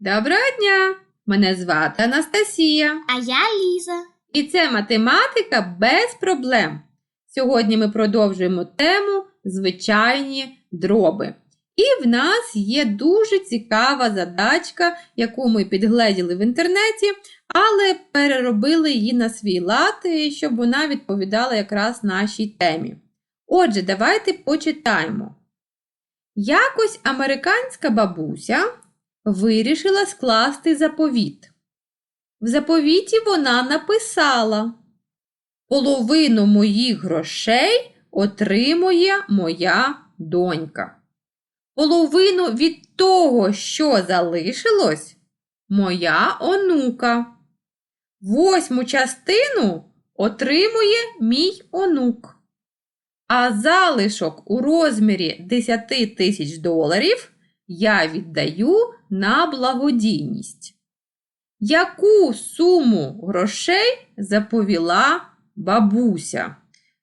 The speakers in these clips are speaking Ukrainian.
Доброго дня! Мене звати Анастасія. А я Ліза. І це математика без проблем. Сьогодні ми продовжуємо тему звичайні дроби. І в нас є дуже цікава задачка, яку ми підгледіли в інтернеті, але переробили її на свій лад, щоб вона відповідала якраз нашій темі. Отже, давайте почитаємо. Якось американська бабуся вирішила скласти заповіт. В заповіті вона написала: Половину моїх грошей отримує моя донька. Половину від того, що залишилось, моя онука. Восьму частину отримує мій онук. А залишок у розмірі 10 тисяч доларів я віддаю на благодійність. Яку суму грошей заповіла бабуся?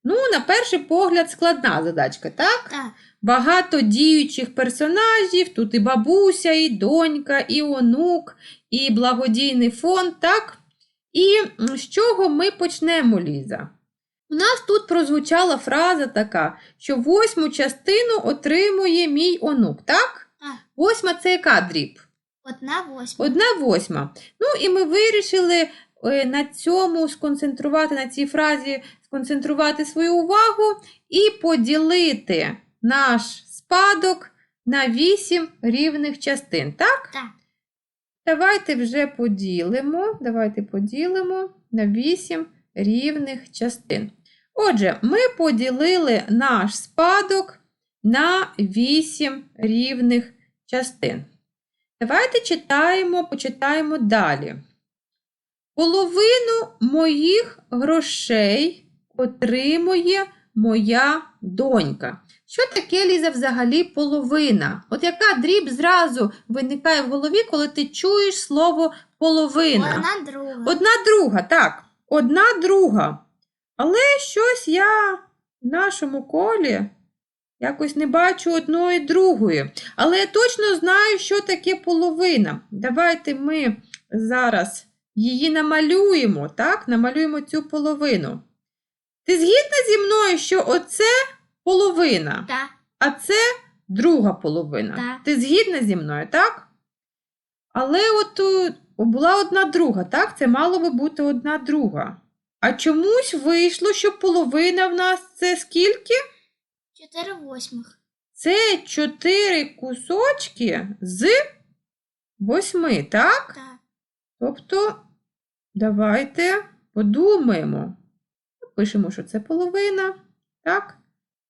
Ну, на перший погляд, складна задачка, так? Так. Багато діючих персонажів, тут і бабуся, і донька, і онук, і благодійний фонд, так? І з чого ми почнемо, Ліза? У нас тут прозвучала фраза така, що восьму частину отримує мій онук, так? Восьма це яка дріб? Одна восьма. Одна восьма. Ну і ми вирішили е, на цьому сконцентрувати, на цій фразі сконцентрувати свою увагу і поділити наш спадок на вісім рівних частин. Так? Так. Давайте вже поділимо. Давайте поділимо на вісім рівних частин. Отже, ми поділили наш спадок на вісім рівних частин. Давайте читаємо, почитаємо далі. Половину моїх грошей отримує моя донька. Що таке, Ліза, взагалі половина? От яка дріб зразу виникає в голові, коли ти чуєш слово половина? Одна друга. Одна друга, так, одна друга. Але щось я в нашому колі якось не бачу одної другої. Але я точно знаю, що таке половина. Давайте ми зараз її намалюємо, так? Намалюємо цю половину. Ти згідна зі мною, що оце половина, Так. а це друга половина. Так. Ти згідна зі мною, так? Але от е, була одна друга, так? Це мало би бути одна друга. А чомусь вийшло, що половина в нас це скільки? Чотири восьмих. Це чотири кусочки з восьми, так? Так. Тобто, давайте подумаємо. Напишемо, що це половина, так?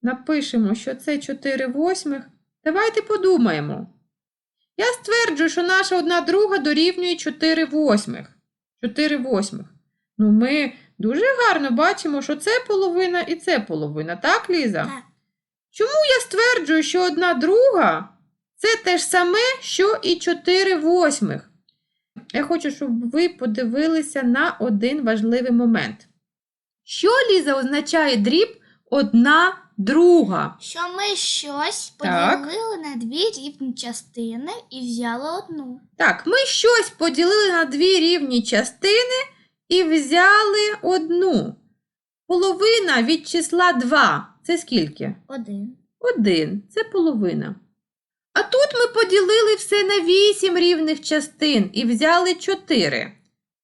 Напишемо, що це 4 восьмих. Давайте подумаємо. Я стверджую, що наша одна друга дорівнює 4 восьмих. 4 восьмих. Ну, ми дуже гарно бачимо, що це половина і це половина, так, Ліза? Так. Чому я стверджую, що одна друга це те ж саме, що і 4 восьмих? Я хочу, щоб ви подивилися на один важливий момент. Що, Ліза, означає дріб одна друга? Що ми щось Так. поділили на дві рівні частини і взяли одну. Так, ми щось поділили на дві рівні частини і взяли одну. Половина від числа 2 це скільки? Один. Один це половина. А тут ми поділили все на вісім рівних частин і взяли 4.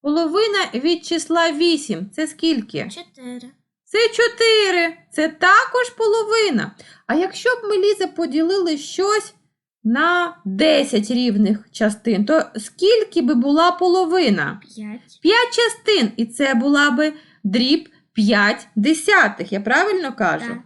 Половина від числа 8 це скільки? Чотири. Це 4. Це також половина. А якщо б ми Ліза поділили щось на 10 рівних частин, то скільки би була половина? П'ять. 5 частин, і це була би дріб 5 десятих. Я правильно кажу? Так.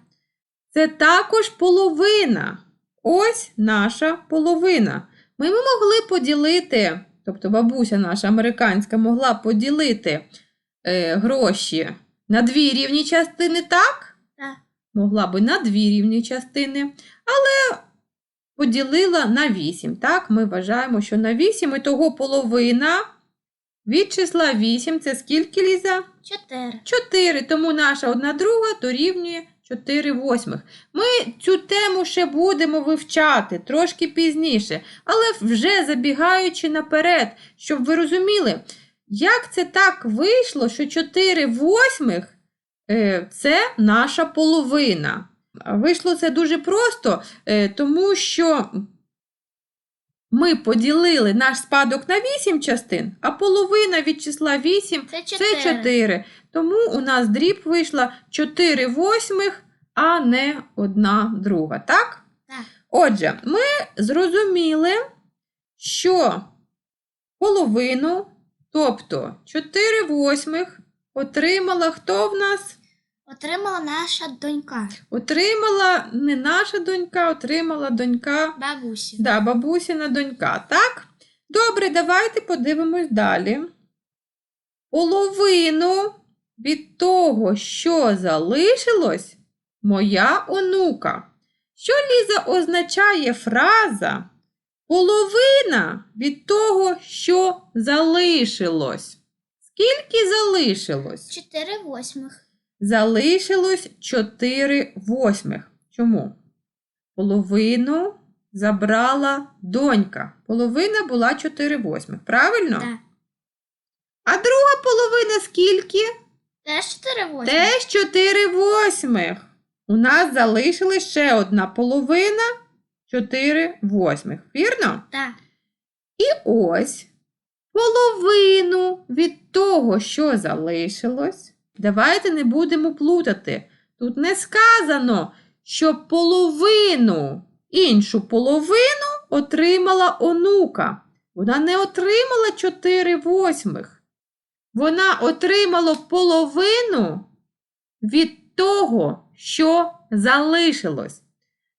Це також половина. Ось наша половина. Ми могли поділити, тобто бабуся наша американська могла поділити е, гроші на дві рівні частини, так? Так. Могла би на дві рівні частини, але поділила на вісім. Так, ми вважаємо, що на вісім і того половина від числа 8 це скільки, Ліза? Чотири. 4, тому наша одна друга дорівнює 4 восьмих. Ми цю тему ще будемо вивчати трошки пізніше, але вже забігаючи наперед, щоб ви розуміли, як це так вийшло, що 4 восьмих е, це наша половина. Вийшло це дуже просто, е, тому що ми поділили наш спадок на 8 частин, а половина від числа 8 Це це 4. 4. Тому у нас дріб вийшла 4 восьмих, а не одна друга. Так? Так. Отже, ми зрозуміли, що половину, тобто 4 восьмих, отримала хто в нас? Отримала наша донька, Отримала не наша донька, отримала донька бабусі. Да, бабусіна донька, так? Добре, давайте подивимось далі. Половину від того, що залишилось, моя онука. Що Ліза означає фраза половина від того, що залишилось? Скільки залишилось? 4 восьмих. Залишилось 4 восьмих. Чому? Половину забрала донька. Половина була 4 восьмих. Правильно? Так. А друга половина скільки? Теж 4 восьмих. Теж 4 восьмих. У нас залишилась ще одна половина 4 восьмих. Вірно? Так. І ось половину від того, що залишилось. Давайте не будемо плутати. Тут не сказано, що половину, іншу половину отримала онука. Вона не отримала 4 восьмих. Вона отримала половину від того, що залишилось.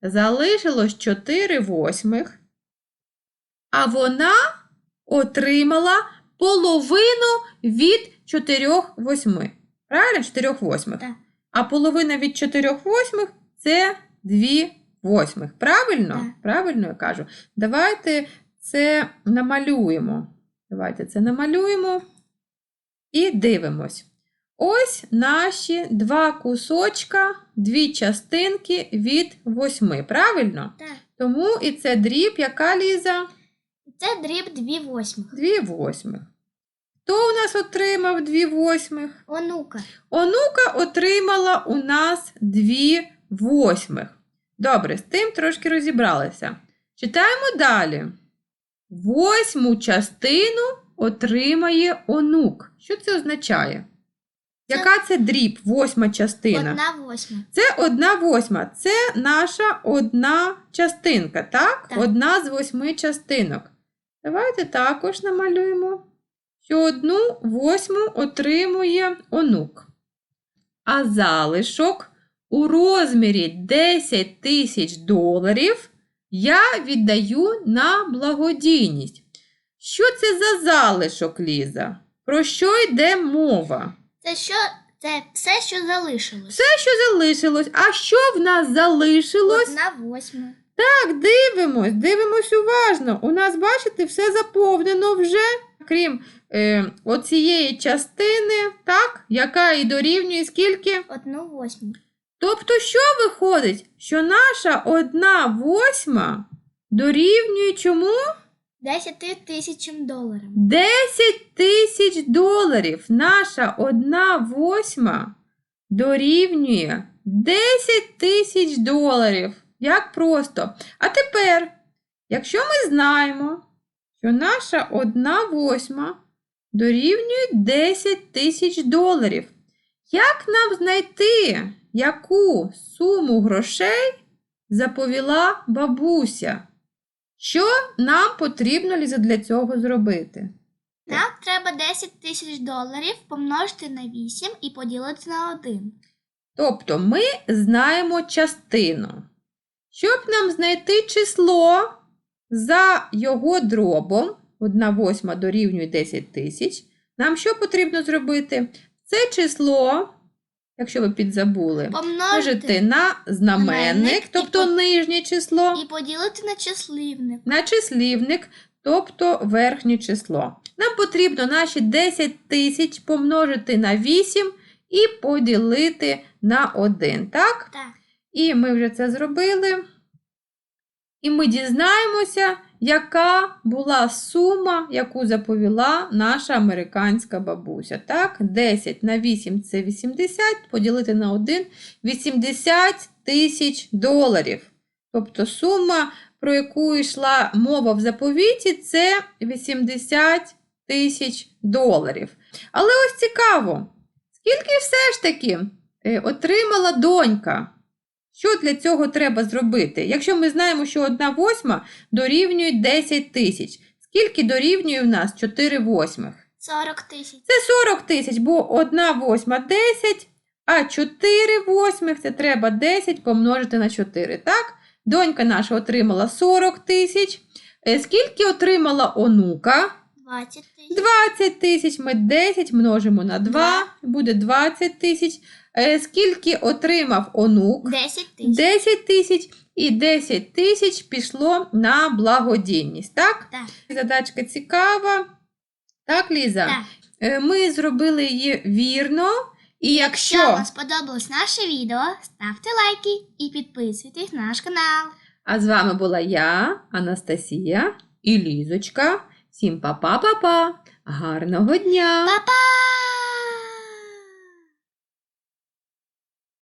Залишилось 4 восьмих, а вона отримала половину від 4 восьми. Правильно? 4 восьмих. Так. А половина від 4 восьмих це 2 восьмих. Правильно? Так. Правильно я кажу. Давайте це намалюємо. Давайте це намалюємо і дивимось. Ось наші два кусочка, дві частинки від восьми. Правильно? Так. Тому і це дріб, яка ліза? Це дріб 2 восьмих. Дві восьмих. Хто у нас отримав дві восьмих? Онука. Онука отримала у нас дві восьмих. Добре, з тим трошки розібралися. Читаємо далі. Восьму частину отримає онук. Що це означає? Це- Яка це дріб, восьма частина? Одна восьма. Це одна восьма. Це наша одна частинка, так? Так. Одна з восьми частинок. Давайте також намалюємо, що одну восьму отримує онук. А залишок у розмірі 10 тисяч доларів я віддаю на благодійність. Що це за залишок, Ліза? Про що йде мова? Це що? Це все, що залишилось. Все, що залишилось. А що в нас залишилось? Одна восьма. Так, дивимось, дивимось уважно. У нас, бачите, все заповнено вже, крім е, оцієї частини, так, яка і дорівнює скільки. Одну восьму. Тобто, що виходить? Що наша одна восьма дорівнює чому? 10 тисячам доларів. 10 тисяч доларів. Наша одна восьма дорівнює 10 тисяч доларів. Як просто. А тепер, якщо ми знаємо, що наша одна восьма дорівнює 10 тисяч доларів, як нам знайти, яку суму грошей заповіла бабуся? Що нам потрібно Ліза, для цього зробити? Нам треба 10 тисяч доларів помножити на 8 і поділити на 1. Тобто ми знаємо частину. Щоб нам знайти число за його дробом, 1 восьма дорівнює 10 тисяч, нам що потрібно зробити? Це число, якщо ви підзабули, можете на знаменник, тобто нижнє число, і поділити на числівник. на числівник, тобто верхнє число. Нам потрібно наші 10 тисяч помножити на 8 і поділити на 1. Так? Так. І ми вже це зробили. І ми дізнаємося, яка була сума, яку заповіла наша американська бабуся. Так, 10 на 8 це 80, поділити на 1 80 тисяч доларів. Тобто сума, про яку йшла мова в заповіті, це 80 тисяч доларів. Але ось цікаво, скільки все ж таки е, отримала донька? Що для цього треба зробити? Якщо ми знаємо, що 1 восьма дорівнює 10 тисяч, скільки дорівнює в нас 4 восьмих? 40 тисяч. Це 40 тисяч, бо 1 восьма 10, а 4 восьмих це треба 10 помножити на 4, так? Донька наша отримала 40 тисяч. Е, Скільки отримала онука? 20 тисяч. 20 тисяч. Ми 10 множимо на 2, Два. буде 20 тисяч. Е, Скільки отримав онук? 10 тисяч. 10 тисяч і 10 тисяч пішло на благодійність, так? Так. Задачка цікава. Так, Ліза? Так. Е, Ми зробили її вірно. І Якщо якщо, вам сподобалось наше відео, ставте лайки і підписуйтесь на наш канал. а з вами була я, Анастасія і Лізочка. Всім па-па-па-па. Гарного дня! Па-па!